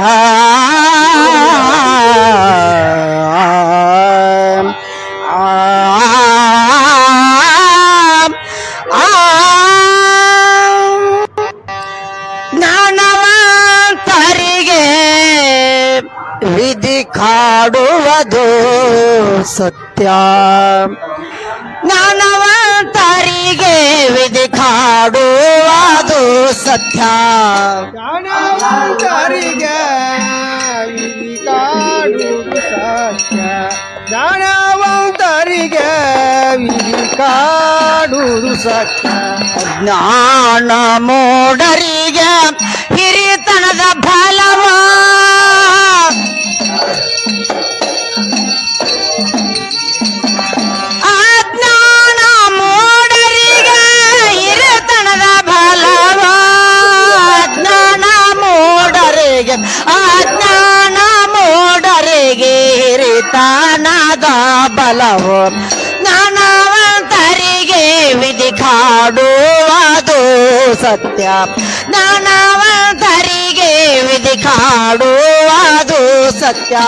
Ah. ಕಾಡುವುದು ಸತ್ಯ. ಜ್ಞಾನವಂತರಿಗೆ ವಿಧಿ ಕಾಡುವುದು ಸತ್ಯ. ಜ್ಞಾನವಂತರಿಗೆ ವಿಧಿ ಕಾಡುವುದು ಸತ್ಯ. ಜ್ಞಾನವಂತರಿಗೆ ವಿಧಿ ಕಾಡುವುದು ಸತ್ಯ. ಜ್ಞಾನ ಮೋಡರಿಗೆ ಹಿರಿತನದ ಮೂಢರಿಗೆ ಅಜ್ಞಾನ ಮೂಡರಿಗೆ ಹಿರಿತನದ ಬಲವು. ಜ್ಞಾನವಂತರಿಗೆ ವಿಧಿ ಕಾಡುವುದು ಸತ್ಯ. ಜ್ಞಾನವಂತರಿಗೆ ವಿಧಿ ಕಾಡುವುದು ಸತ್ಯ.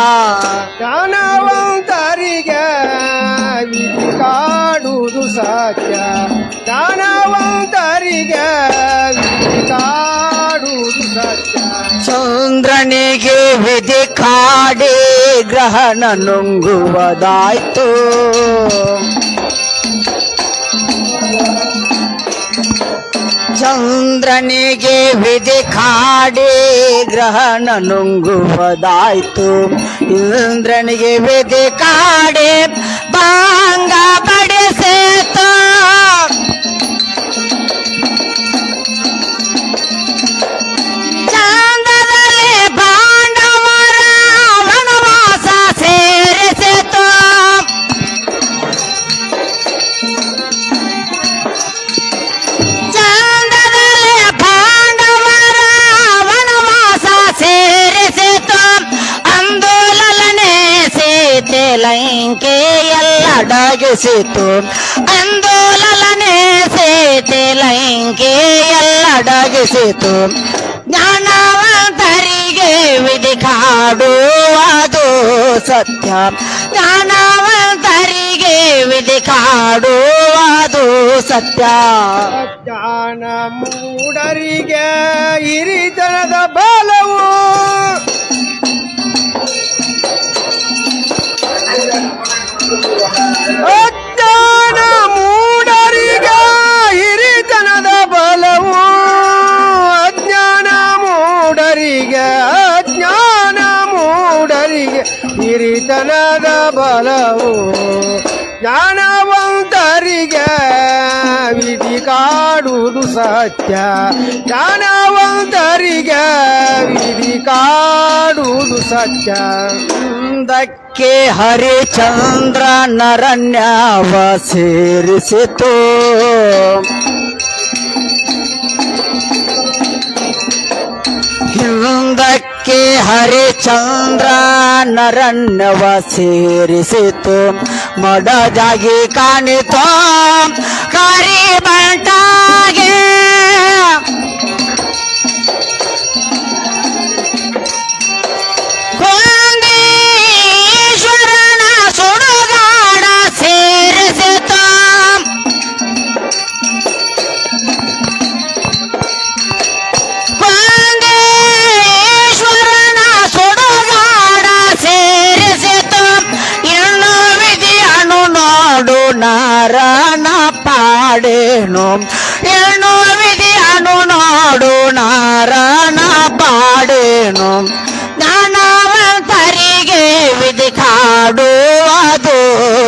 ಜ್ಞಾನವಂತರಿಗೆ ವಿಧಿ ಕಾಡುವುದು ಸತ್ಯ. ಜ್ಞಾನವಂತರಿಗೆ ವಿಧಿ ಚಂದ್ರನಿಗೆ ವಿಧಿ ಕಾಡಿ ಗ್ರಹಣ ನುಂಗುವುದಾಯ್ತು. ಚಂದ್ರನಿಗೆ ವಿಧಿ ಕಾಡಿ ಗ್ರಹಣ ನುಂಗುವುದಾಯ್ತು. ಇಂದ್ರನಿಗೆ ವಿಧಿ ಕಾಡಿ ಬಾಂಗ ಲಂಕೆಯಲ್ಲಡಗಿಸಿತು ಅಂದೋಲನೆ ಸೀತೆ ಲಂಕೆಯಲ್ಲಡಗಿಸಿತು ಜ್ಞಾನವಂತರಿಗೆ ವಿಧಿ ಕಾಡುವುದು ಸತ್ಯ. ಜ್ಞಾನವಂತರಿಗೆ ವಿಧಿ ಕಾಡುವುದು ಸತ್ಯ. ಜ್ಞಾನ ಮೂಢರಿಗೆ ಹಿರಿತನದ ಹಿರಿತನದ ಬಲವು ಜ್ಞಾನವಂತರಿಗೆ ವಿಧಿ ಕಾಡುವುದು ಸತ್ಯ. ಜ್ಞಾನವಂತರಿಗೆ ವಿಧಿ ಕಾಡುವುದು ಸತ್ಯ. ಮುಂದಕ್ಕೆ ಹರಿಚಂದ್ರ ನರಣ್ಯವ ಸೇರಿಸಿತು. ನರಣ್ಯವ ಸೇರಿಸಿತು. ಮಡಜಾಗಿ ಕಾಣಿತೋ. ಕರಿ ಬಂಟಾಗೆ ನಾರನ ಪಾಡೇನು ಏನು ವಿಧಿಯನು ನೋಡು, ನಾರಾಯಣ ಪಾಡೇನು ಜ್ಞಾನವಂತರಿಗೆ ವಿಧಿ ಕಾಡುವುದು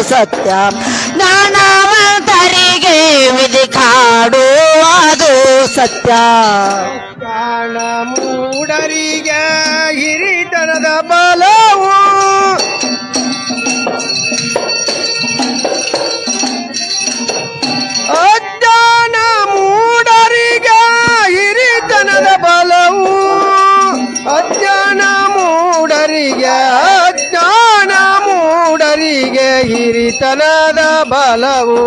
ಸತ್ಯ. ಜ್ಞಾನವಂತರಿಗೆ ವಿಧಿ ಕಾಡುವುದು ಸತ್ಯ. ಜ್ಞಾನ ಮೂಢರಿಗೆ ಮೂಡರಿಗೆ ಹಿರಿತನದ ಬಲವು.